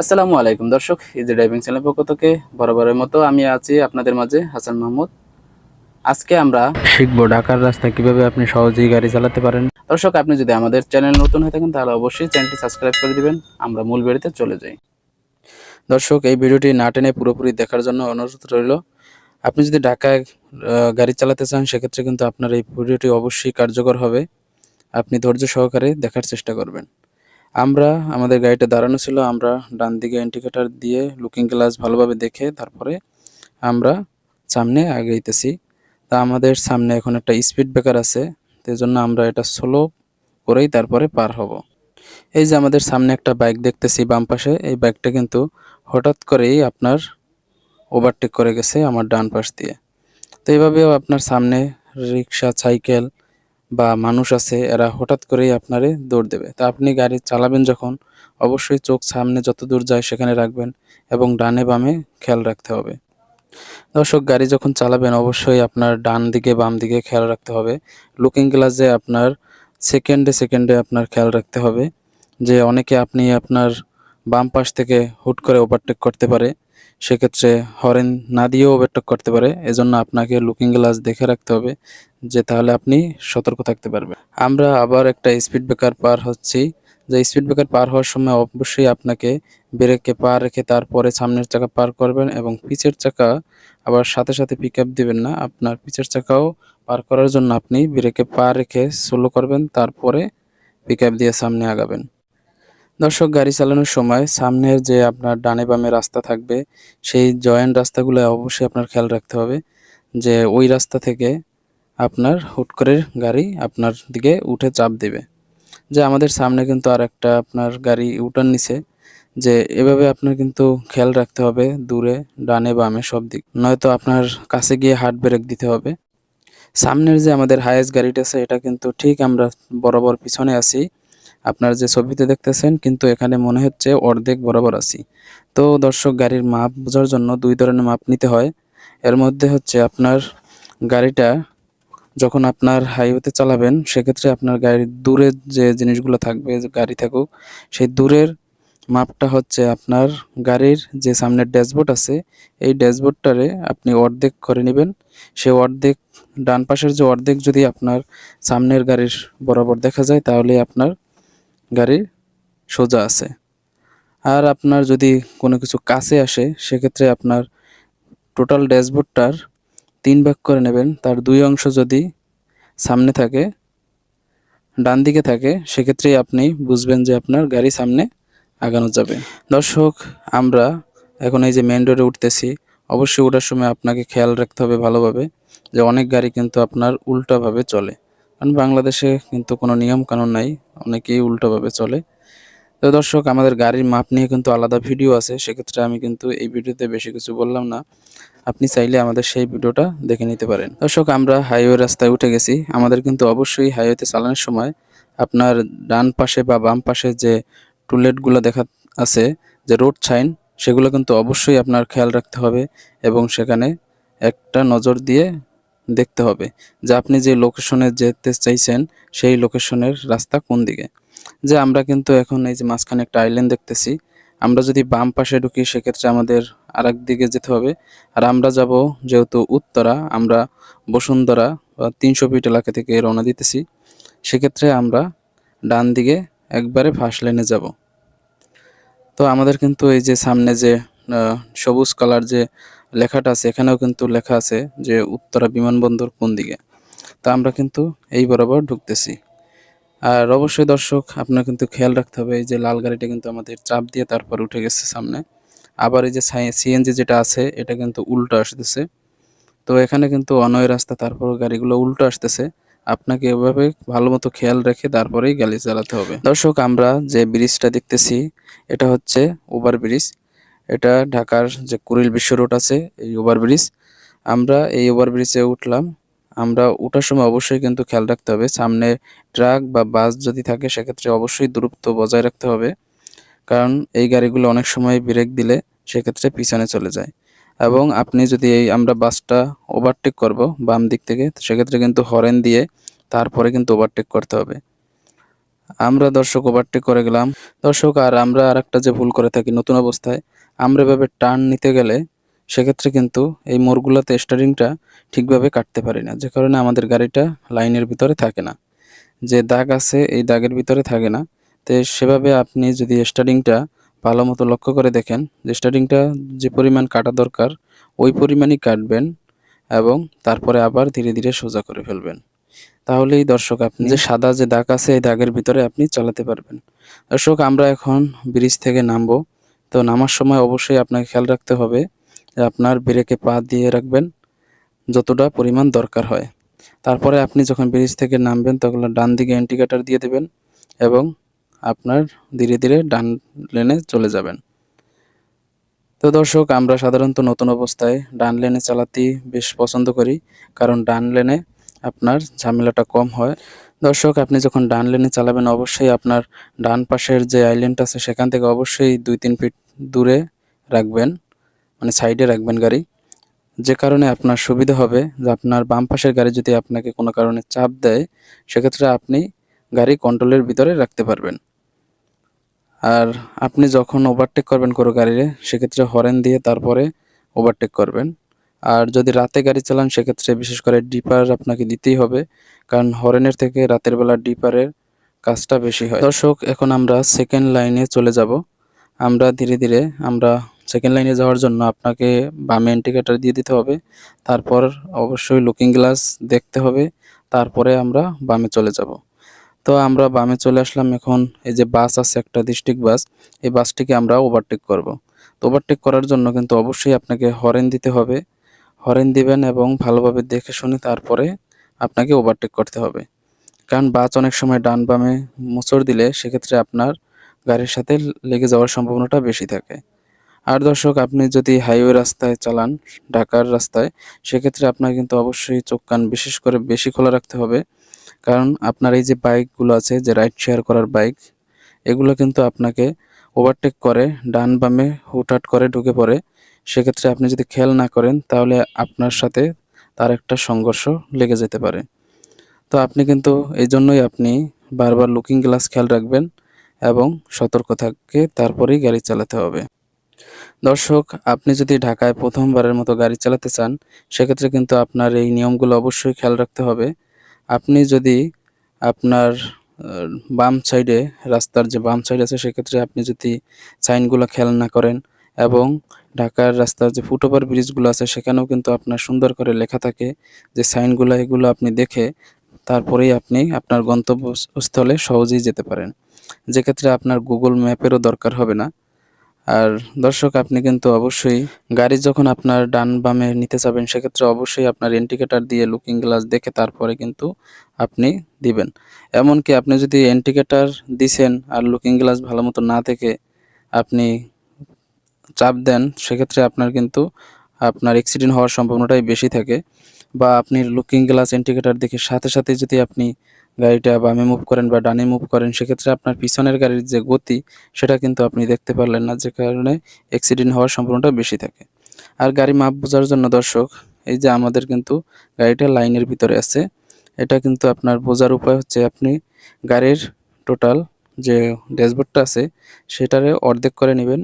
আসসালামু আলাইকুম দর্শক ইজি ড্রাইভিং চ্যানেল পক্ষ থেকে বরাবরের মতো আমি আছি আপনাদের মাঝে হাসান মাহমুদ। আজকে আমরা শিখব ঢাকার রাস্তা কীভাবে আপনি সহজেই গাড়ি চালাতে পারেন। দর্শক আপনি যদি আমাদের চ্যানেল নতুন হয়ে থাকেন তাহলে অবশ্যই চ্যানেলটি সাবস্ক্রাইব করে দিবেন। আমরা মূল ভিডিওতে চলে যাই। দর্শক এই ভিডিওটি না টেনে পুরোপুরি দেখার জন্য অনুরোধ রইল। আপনি যদি ঢাকায় গাড়ি চালাতে চান সেক্ষেত্রে কিন্তু আপনার এই ভিডিওটি অবশ্যই কার্যকর হবে। আপনি ধৈর্য সহকারে দেখার চেষ্টা করবেন। আমরা, আমাদের গাড়িটা দাঁড়ানো ছিল, আমরা ডান দিকে ইন্ডিকেটার দিয়ে লুকিং গ্লাস ভালোভাবে দেখে তারপরে আমরা সামনে আগেইতেছি তা আমাদের সামনে এখন একটা স্পিড ব্রেকার আছে সেই জন্য আমরা এটা স্লো করেই তারপরে পার হব। এই যে আমাদের সামনে একটা বাইক দেখতেছি বাম পাশে, এই বাইকটা কিন্তু হঠাৎ করেই আপনার ওভারটেক করে গেছে আমার ডান পাশ দিয়ে। তো এইভাবেও আপনার সামনে রিক্সা, সাইকেল বা মানুষ আছে, এরা হঠাৎ করেই আপনারে দৌড় দেবে। তা আপনি গাড়ি চালাবেন যখন, অবশ্যই চোখ সামনে যত দূর যায় সেখানে রাখবেন এবং ডানে বামে খেয়াল রাখতে হবে। দর্শক, গাড়ি যখন চালাবেন, অবশ্যই আপনার ডান দিকে, বাম দিকে খেয়াল রাখতে হবে। লুকিং গ্লাসে আপনার সেকেন্ডে সেকেন্ডে আপনার খেয়াল রাখতে হবে যে অনেকে আপনি আপনার বাম পাশ থেকে হুট করে ওভারটেক করতে পারে। সেক্ষেত্রে হরেন না দিয়েও ওভারটেক করতে পারে। এজন্য আপনাকে লুকিং গ্লাস দেখে রাখতে হবে যে তাহলে আপনি সতর্ক থাকতে পারবেন। আমরা আবার একটা স্পিড ব্রেকার পার হচ্ছি। যে স্পিড ব্রেকার পার হওয়ার সময় অবশ্যই আপনাকে ব্রেকে পা রেখে তারপরে সামনের চাকা পার করবেন এবং পিছের চাকা আবার সাথে সাথে পিক আপ দিবেন না। আপনার পিছের চাকাও পার করার জন্য আপনি ব্রেকে পা রেখে স্লো করবেন, তারপরে পিক আপ দিয়ে সামনে আগাবেন। দর্শক, গাড়ি চালানোর সময় সামনের যে আপনার ডানে বামে রাস্তা থাকবে, সেই জয়েন্ট রাস্তাগুলো অবশ্যই আপনার খেয়াল রাখতে হবে, যে ওই রাস্তা থেকে আপনার হুট করে গাড়ি আপনার দিকে উঠে চাপ দেবে। যে আমাদের সামনে কিন্তু আর একটা আপনার গাড়ি উঠান নিছে, যে এভাবে আপনার কিন্তু খেয়াল রাখতে হবে, দূরে, ডানে, বামে সব দিক। নয়তো আপনার কাছে গিয়ে হার্ড ব্রেক দিতে হবে। সামনের যে আমাদের হায়েস্ট গাড়িটা আছে, এটা কিন্তু ঠিক আমরা বরাবর পিছনে আছি। আপনার যে ছবিতে দেখতেছেন, কিন্তু এখানে মনে হচ্ছে অর্ধেক বরাবর আছি। তো দর্শক, গাড়ির মাপ বোঝার জন্য দুই ধরনের মাপ নিতে হয়। এর মধ্যে হচ্ছে আপনার গাড়িটা যখন আপনার হাইওয়েতে চালাবেন, সেক্ষেত্রে আপনার গাড়ির দূরের যে জিনিসগুলো থাকবে গাড়ি থাকুক, সেই দূরের মাপটা হচ্ছে আপনার গাড়ির যে সামনের ড্যাশবোর্ড আছে, এই ড্যাশবোর্ডটারে আপনি অর্ধেক করে নেবেন। সে অর্ধেক, ডান পাশের যে অর্ধেক যদি আপনার সামনের গাড়ির বরাবর দেখা যায়, তাহলে আপনার গাড়ি সোজা আছে। আর আপনার যদি কোনো কিছু কাছে আসে, সেক্ষেত্রে আপনার টোটাল ড্যাশবোর্ডটার তিন ভাগ করে নেবেন। তার দুই অংশ যদি সামনে থাকে, ডান দিকে থাকে, সেক্ষেত্রেই আপনি বুঝবেন যে আপনার গাড়ি সামনে আগানো যাবে। দর্শক, আমরা এখন এই যে মেন রোডে উঠতেছি, অবশ্যই ওঠার সময় আপনাকে খেয়াল রাখতে হবে ভালোভাবে যে অনেক গাড়ি কিন্তু আপনার উল্টাভাবে চলে। কারণ বাংলাদেশে কিন্তু কোনো নিয়ম কানুন নাই, অনেকেই উল্টোভাবে চলে। তো দর্শক, আমাদের গাড়ির মাপ নিয়ে কিন্তু আলাদা ভিডিও আছে, সেক্ষেত্রে আমি কিন্তু এই ভিডিওতে বেশি কিছু বললাম না। আপনি চাইলে আমাদের সেই ভিডিওটা দেখে নিতে পারেন। দর্শক, আমরা হাইওয়ে রাস্তায় উঠে গেছি। আমাদের কিন্তু অবশ্যই হাইওয়েতে চালানোর সময় আপনার ডান পাশে বা বাম পাশে যে টুলেটগুলো দেখা আছে, যে রোড সাইন সেগুলো কিন্তু অবশ্যই আপনার খেয়াল রাখতে হবে এবং সেখানে একটা নজর দিয়ে দেখতে হবে যে আপনি যে লোকেশনে যেতে চাইছেন, সেই লোকেশনের রাস্তা কোন দিকে। যে আমরা কিন্তু এখন এই যে মাঝখানে একটা আইল্যান্ড দেখতেছি, আমরা যদি বাম পাশে ঢুকি সেক্ষেত্রে আমাদের আরেক দিকে যেতে হবে। আর আমরা যাব যেহেতু উত্তরা, আমরা বসুন্ধরা তিনশো ফিট এলাকা থেকে রওনা দিতেছি, সেক্ষেত্রে আমরা ডান দিকে একবারে ফার্স্ট লাইনে যাব। তো আমাদের কিন্তু এই যে সামনে যে সবুজ কালার যে লেখাটা আছে, এখানেও কিন্তু লেখা আছে যে উত্তরা বিমানবন্দর কোন দিকে। তা আমরা কিন্তু এই বরাবর ঢুকতেছি। আর অবশ্যই দর্শক, আপনার কিন্তু খেয়াল রাখতে হবে, এই যে লাল গাড়িটা কিন্তু আমাদের চাপ দিয়ে তারপর উঠে গেছে সামনে। আবার এই যে সিএনজি যেটা আছে, এটা কিন্তু উল্টো আসতেছে। তো এখানে কিন্তু অনয় রাস্তা, তারপর গাড়িগুলো উল্টো আসতেছে। আপনাকে এভাবে ভালো মতো খেয়াল রেখে তারপরেই গাড়ি চালাতে হবে। দর্শক, আমরা যে ব্রিজটা দেখতেছি, এটা হচ্ছে ওভার ব্রিজ এটা ঢাকার যে কুড়িল বিশ্ব রোড আছে, এই ওভার ব্রিজ আমরা এই ওভার ব্রিজে উঠলাম। আমরা ওঠার সময় অবশ্যই কিন্তু খেয়াল রাখতে হবে। সামনে ট্রাক বা বাস যদি থাকে, সেক্ষেত্রে অবশ্যই দূরত্ব বজায় রাখতে হবে। কারণ এই গাড়িগুলো অনেক সময় ব্রেক দিলে সেক্ষেত্রে পিছনে চলে যায়। এবং আপনি যদি এই আমরা বাসটা ওভারটেক করব বাম দিক থেকে, সেক্ষেত্রে কিন্তু হরেন দিয়ে তারপরে কিন্তু ওভারটেক করতে হবে। আমরা দর্শক ওভারটেক করে গেলাম। দর্শক, আর আমরা আর একটা যে ভুল করে থাকি, নতুন অবস্থায় আমরা এভাবে টার্ন নিতে গেলে সেক্ষেত্রে কিন্তু এই মোড়গুলোতে স্টারিংটা ঠিকভাবে কাটতে পারি না। যে কারণে আমাদের গাড়িটা লাইনের ভিতরে থাকে না। যে দাগ আছে এই দাগের ভিতরে থাকে না। তো সেভাবে আপনি যদি স্টারিংটা ভালো মতো লক্ষ্য করে দেখেন যে স্টারিংটা যে পরিমাণ কাটা দরকার, ওই পরিমাণই কাটবেন এবং তারপরে আবার ধীরে ধীরে সোজা করে ফেলবেন। তাহলেই দর্শক আপনি যে সাদা যে দাগ আছে এই দাগের ভিতরে আপনি চালাতে পারবেন। দর্শক, আমরা এখন ব্রিজ থেকে নামবো। তো নামার সময় অবশ্যই আপনাকে খেয়াল রাখতে হবে যে আপনার ব্রেকে পা দিয়ে রাখবেন যতটা পরিমাণ দরকার হয়। তারপরে আপনি যখন ব্রিজ থেকে নামবেন তখন ডান দিকে ইন্ডিকেটার দিয়ে দেবেন এবং আপনার ধীরে ধীরে ডান লেনে চলে যাবেন। তো দর্শক, আমরা সাধারণত নতুন অবস্থায় ডান লেনে চালাতে বেশ পছন্দ করি কারণ ডান লেনে আপনার ঝামেলাটা কম হয়। দর্শক, আপনি যখন ডান লেনে চালাবেন, অবশ্যই আপনার ডান পাশের যে আইল্যান্ড আছে, সেখান থেকে অবশ্যই দুই তিন ফিট দূরে রাখবেন মানে সাইডে রাখবেন গাড়ি। যে কারণে আপনার সুবিধা হবে যে আপনার বাম পাশের গাড়ি যদি আপনাকে কোনো কারণে চাপ দেয়, সেক্ষেত্রে আপনি গাড়ি কন্ট্রোলের ভিতরে রাখতে পারবেন। আর আপনি যখন ওভারটেক করবেন কোনো গাড়িরে, সেক্ষেত্রে হরেন দিয়ে তারপরে ওভারটেক করবেন। আর যদি রাতে গাড়ি চালান, সেক্ষেত্রে বিশেষ করে ডিপার আপনাকে দিতেই হবে, কারণ হরেনের থেকে রাতের বেলা ডিপারের কাজটা বেশি হয়। দর্শক, এখন আমরা সেকেন্ড লাইনে চলে যাব। আমরা ধীরে ধীরে, আমরা সেকেন্ড লাইনে যাওয়ার জন্য আপনাকে বামে ইন্ডিকেটার দিয়ে দিতে হবে, তারপর অবশ্যই লুকিং গ্লাস দেখতে হবে, তারপরে আমরা বামে চলে যাব। তো আমরা বামে চলে আসলাম এখন, এই যে বাস আছে, একটা ডিস্ট্রিক্ট বাস, এই বাসটিকে আমরা ওভারটেক করব। তো ওভারটেক করার জন্য কিন্তু অবশ্যই আপনাকে হরেন দিতে হবে হরেন দিবেন এবং ভালোভাবে দেখে শুনে তারপরে আপনাকে ওভারটেক করতে হবে। কারণ বাস অনেক সময় ডান বামে মোচড় দিলে সেক্ষেত্রে আপনার গাড়ির সাথে লেগে যাওয়ার সম্ভাবনাটা বেশি থাকে। আর দর্শক, আপনি যদি হাইওয়ে রাস্তায় চালান, ঢাকার রাস্তায়, সেক্ষেত্রে আপনার কিন্তু অবশ্যই চোখ কান বিশেষ করে বেশি খোলা রাখতে হবে। কারণ আপনার এই যে বাইকগুলো আছে, যে রাইড শেয়ার করার বাইক এগুলো কিন্তু আপনাকে ওভারটেক করে, ডান বামে হুটহাট করে ঢুকে পড়ে। সেক্ষেত্রে আপনি যদি খেয়াল না করেন, তাহলে আপনার সাথে তার একটা সংঘর্ষ লেগে যেতে পারে। তো আপনি কিন্তু এই জন্যই আপনি বারবার লুকিং গ্লাস খেয়াল রাখবেন এবং সতর্ক থাকে, তারপরেই গাড়ি চালাতে হবে। দর্শক, আপনি যদি ঢাকায় প্রথমবারের মতো গাড়ি চালাতে চান, সেক্ষেত্রে কিন্তু আপনার এই নিয়মগুলো অবশ্যই খেয়াল রাখতে হবে। আপনি যদি আপনার বাম সাইডে রাস্তার যে বাম সাইড আছে, সেক্ষেত্রে আপনি যদি সাইনগুলো খেয়াল না করেন এবং ঢাকার রাস্তার যে ফুটওভার ব্রিজগুলো আছে, সেখানেও কিন্তু আপনার সুন্দর করে লেখা থাকে যে সাইনগুলো, এগুলো আপনি দেখে তারপরেই আপনি আপনার গন্তব্যস্থলে সহজেই যেতে পারেন। যে ক্ষেত্রে আপনার গুগল ম্যাপেরও দরকার হবে না। আর দর্শক, আপনি কিন্তু অবশ্যই গাড়ি যখন আপনার ডান বামে নিতে যাবেন, সেক্ষেত্রে অবশ্যই আপনার ইন্ডিকেটার দিয়ে লুকিং গ্লাস দেখে তারপরে কিন্তু আপনি দিবেন। এমনকি আপনি যদি ইন্ডিকেটার দিছেন আর লুকিং গ্লাস ভালো মতো না দেখে আপনি চাপ দেন, সেক্ষেত্রে আপনার কিন্তু আপনার অ্যাক্সিডেন্ট হওয়ার সম্ভাবনাটাই বেশি থাকে। বা আপনি লুকিং গ্লাস ইন্ডিকেটার দেখে সাথে সাথে যদি আপনি গাড়িটা বামে মুভ করেন বা ডানে মুভ করেন, সেক্ষেত্রে আপনার পিছনের গাড়ির যে গতি, সেটা কিন্তু আপনি দেখতে পারলেন না, যে কারণে অ্যাক্সিডেন্ট হওয়ার সম্ভাবনাটা বেশি থাকে। আর গাড়ি মাপ বোঝার জন্য দর্শক, এই যে আমাদের কিন্তু গাড়িটা লাইনের ভিতরে আছে, এটা কিন্তু আপনার বোঝার উপায় হচ্ছে আপনি গাড়ির টোটাল যে ড্যাশবোর্ডটা আছে, সেটারে অর্ধেক করে নেবেন।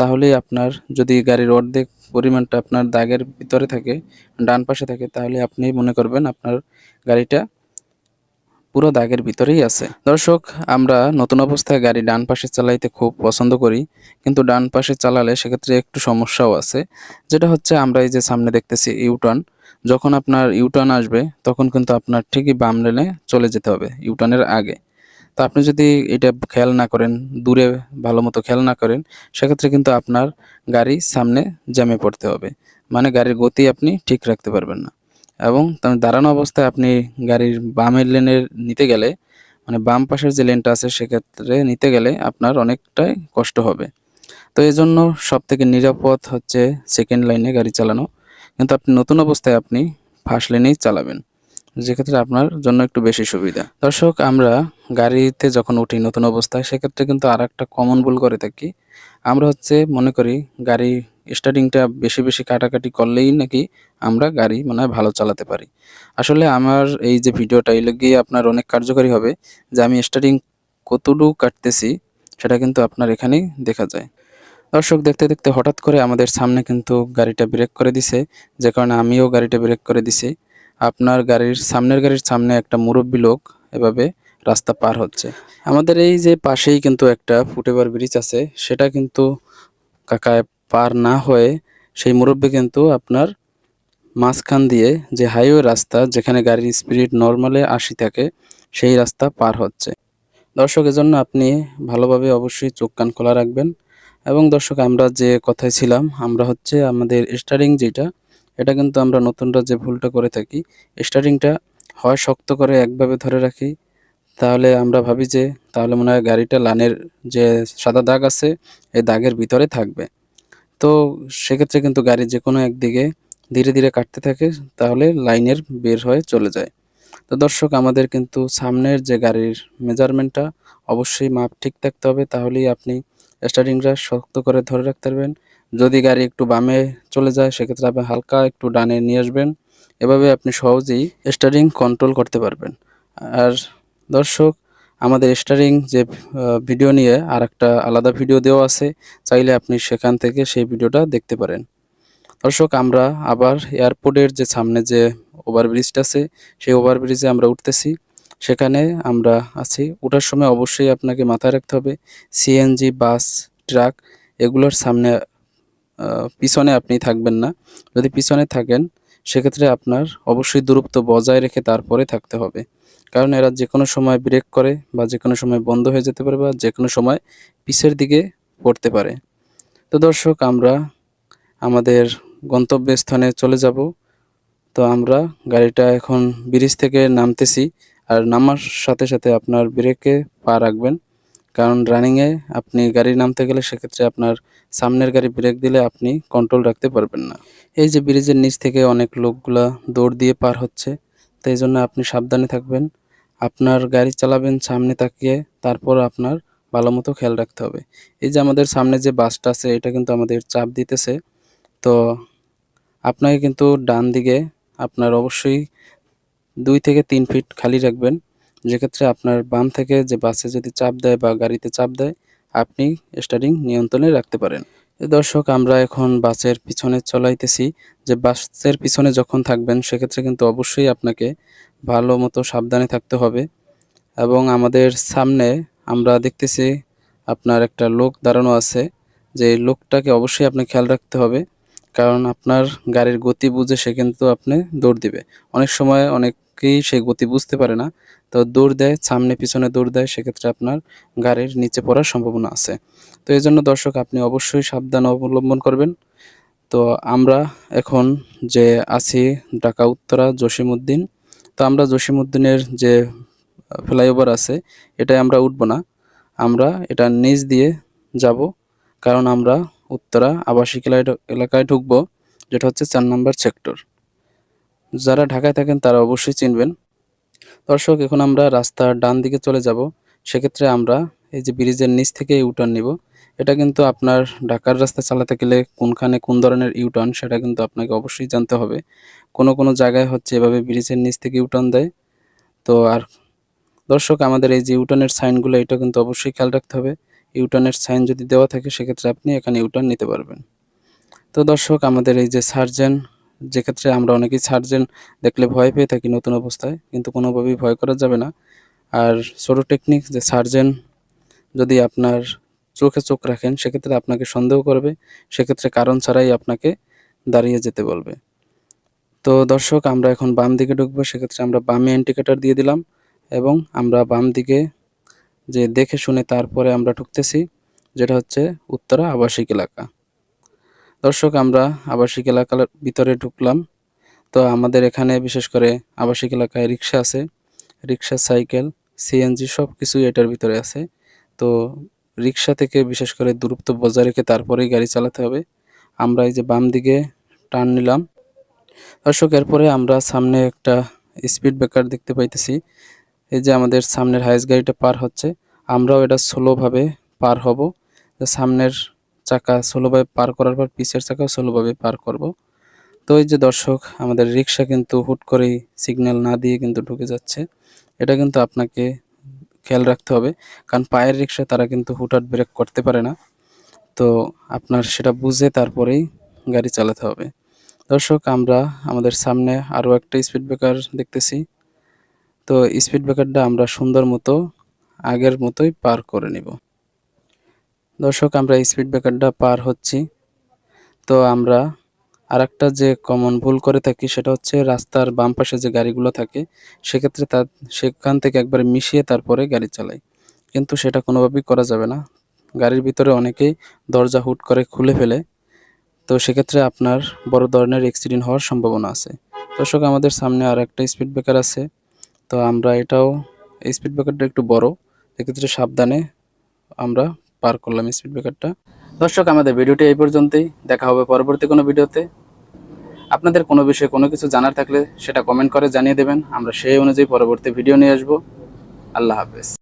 তাহলেই আপনার যদি গাড়ির অর্ধেক পরিমাণটা আপনার দাগের ভিতরে থাকে, ডান পাশে থাকে, তাহলে আপনি মনে করবেন আপনার গাড়িটা পুরো দাগের ভিতরেই আছে। দর্শক, আমরা নতুন অবস্থায় গাড়ি ডান পাশে চালাইতে খুব পছন্দ করি, কিন্তু ডান পাশে চালালে সেক্ষেত্রে একটু সমস্যাও আছে। যেটা হচ্ছে, আমরা এই যে সামনে দেখতেছি ইউটার্ন, যখন আপনার ইউটার্ন আসবে, তখন কিন্তু আপনার ঠিকই বাম লেনে চলে যেতে হবে, ইউটার্নের আগে। তো আপনি যদি এটা খেয়াল না করেন, দূরে ভালো মতো খেয়াল না করেন, সেক্ষেত্রে কিন্তু আপনার গাড়ি সামনে জ্যামে পড়তে হবে। মানে গাড়ির গতি আপনি ঠিক রাখতে পারবেন না। এবং দাঁড়ানো অবস্থায় আপনি গাড়ির বামের লেনের নিতে গেলে মানে বাম পাশের যে লেনটা আছে, সেক্ষেত্রে নিতে গেলে আপনার অনেকটাই কষ্ট হবে। তো এই জন্য সব থেকে নিরাপদ হচ্ছে সেকেন্ড লাইনে গাড়ি চালানো। কিন্তু আপনি নতুন অবস্থায় আপনি ফার্স্ট লেনেই চালাবেন। যেক্ষেত্রে আপনার জন্য একটু বেশি সুবিধা। দর্শক, আমরা গাড়িতে যখন উঠি নতুন অবস্থায়, সেক্ষেত্রে কিন্তু আর একটা কমন ভুল করে থাকি। আমরা হচ্ছে, মনে করি, গাড়ি স্টার্টিংটা বেশি বেশি কাটাকাটি করলেই নাকি আমরা গাড়ি মানে ভালো চালাতে পারি। আসলে আমার এই যে ভিডিওটা এলে গিয়ে আপনার অনেক কার্যকারী হবে যে আমি স্টার্টিং কতটুকু কাটতেছি, সেটা কিন্তু আপনার এখানেই দেখা যায়। দর্শক, দেখতে দেখতে হঠাৎ করে আমাদের সামনে কিন্তু গাড়িটা ব্রেক করে দিছে। যে কারণে আমিও গাড়িটা ব্রেক করে দিছি। আপনার গাড়ির সামনের গাড়ির সামনে একটা মুরব্বী লোক এভাবে রাস্তা পার হচ্ছে। আমাদের এই যে পাশেই কিন্তু একটা ফুটওভার ব্রিজ আছে, সেটা কিন্তু কাকায় পার না হয়ে সেই মুরব্বী কিন্তু আপনার মাঝখান দিয়ে যে হাইওয়ে রাস্তা, যেখানে গাড়ির স্পিড নর্মালে আশি থাকে, সেই রাস্তা পার হচ্ছে। দর্শক জন্য আপনি ভালোভাবে অবশ্যই চোখ কান খোলা রাখবেন। এবং দর্শক, আমরা যে কথায় ছিলাম, আমরা হচ্ছে আমাদের স্টারিং যেটা এটা কিন্তু আমরা নতুনরা যে ভুলটা করে থাকি স্টারিংটা হয় শক্ত করে একভাবে ধরে রাখি। তাহলে আমরা ভাবি যে, তাহলে মনে হয় গাড়িটা লানের যে সাদা দাগ আছে, এই দাগের ভিতরে থাকবে। তো সেক্ষেত্রে কিন্তু গাড়ি যে কোনো একদিকে ধীরে ধীরে কাটতে থাকে, তাহলে লাইনের বের হয়ে চলে যায়। তো দর্শক, আমাদের কিন্তু সামনের যে গাড়ির মেজারমেন্টটা অবশ্যই মাপ ঠিক থাকতে হবে। তাহলেই আপনি স্টারিংটা শক্ত করে ধরে রাখতে পারবেন। যদি গাড়ি একটু বামে চলে যায়, সেক্ষেত্রে আপনি হালকা একটু ডানে নিয়ে আসবেন। এভাবে আপনি সহজেই স্টারিং কন্ট্রোল করতে পারবেন। আর দর্শক, আমাদের স্টারিং যে ভিডিও নিয়ে আর একটা আলাদা ভিডিও দেওয়া আছে, চাইলে আপনি সেখান থেকে সেই ভিডিওটা দেখতে পারেন। দর্শক, আমরা আবার এয়ারপোর্টের যে সামনে যে ওভারব্রিজটা আছে, সেই ওভারব্রিজে আমরা উঠতেছি। সেখানে আমরা আছি। ওঠার সময় অবশ্যই আপনাকে মাথায় রাখতে হবে সিএনজি বাস ট্রাক এগুলোর সামনে পিছনে আপনি থাকবেন না। যদি পিছনে থাকেন, সেক্ষেত্রে আপনার অবশ্যই দূরত্ব বজায় রেখে তারপরে থাকতে হবে। কারণ এরা যে কোনো সময় ব্রেক করে বা যে কোনো সময় বন্ধ হয়ে যেতে পারে বা যে কোনো সময় পিছের দিকে পড়তে পারে। তো দর্শক, আমরা আমাদের গন্তব্যস্থানে চলে যাব। তো আমরা গাড়িটা এখন ব্রিজ থেকে নামতেছি। আর নামার সাথে সাথে আপনার ব্রেকে পা রাখবেন। কারণ রানিংয়ে আপনি গাড়ি নামতে গেলে সেক্ষেত্রে আপনার সামনের গাড়ি ব্রেক দিলে আপনি কন্ট্রোল রাখতে পারবেন না। এই যে ব্রিজের নিচ থেকে অনেক লোকগুলা দৌড় দিয়ে পার হচ্ছে, তো এই জন্য আপনি সাবধানে থাকবেন। আপনার গাড়ি চালাবেন সামনে তাকিয়ে, তারপর আপনার ভালো মতো খেয়াল রাখতে হবে। এই যে আমাদের সামনে যে বাসটা আছে, এটা কিন্তু আমাদের চাপ দিতেছে। তো আপনাকে কিন্তু ডান দিকে আপনার অবশ্যই দুই থেকে তিন ফিট খালি রাখবেন। যেক্ষেত্রে আপনার বাম থেকে যে বাসে যদি চাপ দেয় বা গাড়িতে চাপ দেয়, আপনি স্টারিং নিয়ন্ত্রণে রাখতে পারেন। দর্শক, আমরা এখন বাসের পিছনে চলাইতেছি। যে বাসের পিছনে যখন থাকবেন, সেক্ষেত্রে কিন্তু অবশ্যই আপনাকে ভালো মতো সাবধানে থাকতে হবে এবং আমাদের সামনে আমরা দেখতেছি আপনার একটা লোক দাঁড়ানো আছে। যে লোকটাকে অবশ্যই আপনি খেয়াল রাখতে হবে। কারণ আপনার গাড়ির গতি বুঝে সে কিন্তু আপনি দৌড় দিবে। অনেক সময় অনেকেই সেই গতি বুঝতে পারে না, তো দৌড় দেয়, সামনে পিছনে দৌড় দেয়, সেক্ষেত্রে আপনার গাড়ির নিচে পড়ার সম্ভাবনা আছে। তো এই জন্য দর্শক, আপনি অবশ্যই সাবধান অবলম্বন করবেন। তো আমরা এখন যে আছি ঢাকা, উত্তরা, জসিমউদ্দিন, তো আমরা জসিমউদ্দিনের যে ফ্লাইওভার আছে, এটায় আমরা উঠবো না। আমরা এটা নিচ দিয়ে যাব, কারণ আমরা উত্তরা আবাসিক এলাকায়- ঢুকবো, যেটা হচ্ছে চার নম্বর সেক্টর। যারা ঢাকায় থাকেন তারা অবশ্যই চিনবেন। দর্শক, এখন আমরা রাস্তার ডান দিকে চলে যাব। সেক্ষেত্রে আমরা এই যে ব্রিজের নিচ থেকে ইউটার্ন নিব। এটা কিন্তু আপনার ঢাকার রাস্তা চালাতে গেলে কোনখানে কোন ধরনের ইউটার্ন সেটা কিন্তু আপনাকে অবশ্যই জানতে হবে। কোনো কোনো জায়গায় হচ্ছে এভাবে ব্রিজের নিচ থেকে ইউটার্ন দেয়। তো আর দর্শক, আমাদের এই যে ইউটার্নের সাইনগুলো, এটা কিন্তু অবশ্যই খেয়াল রাখতে হবে। ইউটার্নের সাইন যদি দেওয়া থাকে, সেক্ষেত্রে আপনি এখানে ইউটার্ন নিতে পারবেন। তো দর্শক, আমাদের এই যে সার্জেন, যেক্ষেত্রে আমরা অনেকেই সার্জেন দেখলে ভয় পেয়ে থাকি নতুন অবস্থায়, কিন্তু কোনোভাবেই ভয় করা যাবে না। আর ছোটো টেকনিক, যে সার্জেন যদি আপনার চোখে চোখ রাখেন, সেক্ষেত্রে আপনাকে সন্দেহ করবে, সেক্ষেত্রে কারণ ছাড়াই আপনাকে দাঁড়িয়ে যেতে বলবে। তো দর্শক, আমরা এখন বাম দিকে ঢুকবো, সেক্ষেত্রে আমরা বামে ইন্ডিকেটর দিয়ে দিলাম এবং আমরা বাম দিকে যে দেখে শুনে তারপরে আমরা ঢুকতেছি, যেটা হচ্ছে উত্তরা আবাসিক এলাকা। দর্শক, আমরা আবাসিক এলাকার ভিতরে ঢুকলাম। তো আমাদের এখানে বিশেষ করে আবাসিক এলাকায় রিক্সা আছে, রিক্সা, সাইকেল, সিএনজি সব কিছুই এটার ভিতরে আছে। তো রিক্সা থেকে বিশেষ করে দূরত্ব বজায় রেখে তারপরেই গাড়ি চালাতে হবে। আমরা এই যে বাম দিকে টার্ন নিলাম। দর্শক, এরপরে আমরা সামনে একটা স্পিড ব্রেকার দেখতে পাইতেছি। এই যে আমাদের সামনের হাইস গাড়িটা পার হচ্ছে, আমরাও এটা স্লোভাবে পার হব। সামনের চাকা স্লোভাবে পার করার পর পিছের চাকাও স্লোভাবে পার করব। তো এই যে দর্শক, আমাদের রিক্সা কিন্তু হুট করেই সিগন্যাল না দিয়ে কিন্তু ঢুকে যাচ্ছে। এটা কিন্তু আপনাকে খেয়াল রাখতে হবে, কারণ পায়ের রিক্সা তারা কিন্তু হুটহাট ব্রেক করতে পারে না। তো আপনার সেটা বুঝে তারপরেই গাড়ি চালাতে হবে। দর্শক, আমরা আমাদের সামনে আরও একটা স্পিড ব্রেকার দেখতেছি। তো স্পিড ব্রেকারটা আমরা সুন্দর মতো আগের মতোই পার করে নিব। দর্শক, আমরা স্পিড ব্রেকারটা পার হচ্ছি। তো আমরা আরেকটা যে কমন ভুল করে থাকি সেটা হচ্ছে রাস্তার বাম পাশে যে গাড়িগুলো থাকে, সেক্ষেত্রে তার সেখান থেকে একবারে মিশিয়ে তারপরে গাড়ি চালাই। কিন্তু সেটা কোনোভাবেই করা যাবে না। গাড়ির ভিতরে অনেকেই দরজা হুট করে খুলে ফেলে। তো সেক্ষেত্রে আপনার বড় ধরনের অ্যাক্সিডেন্ট হওয়ার সম্ভাবনা আছে। দর্শক, আমাদের সামনে আর একটা স্পিড ব্রেকার আছে। তো আমরা এটাও স্পিড ব্রেকারটা একটু বড় সেক্ষেত্রে সাবধানে আমরা পার করলাম স্পিড ব্রেকারটা দর্শক, আমাদের ভিডিওটি এই পর্যন্তই, দেখা হবে পরবর্তী কোনো ভিডিওতে। আপনাদের কোনো বিষয়ে কোনো কিছু জানার থাকলে সেটা কমেন্ট করে জানিয়ে দেবেন। আমরা সেই অনুযায়ী পরবর্তী ভিডিও নিয়ে আসব। আল্লাহ হাফেজ।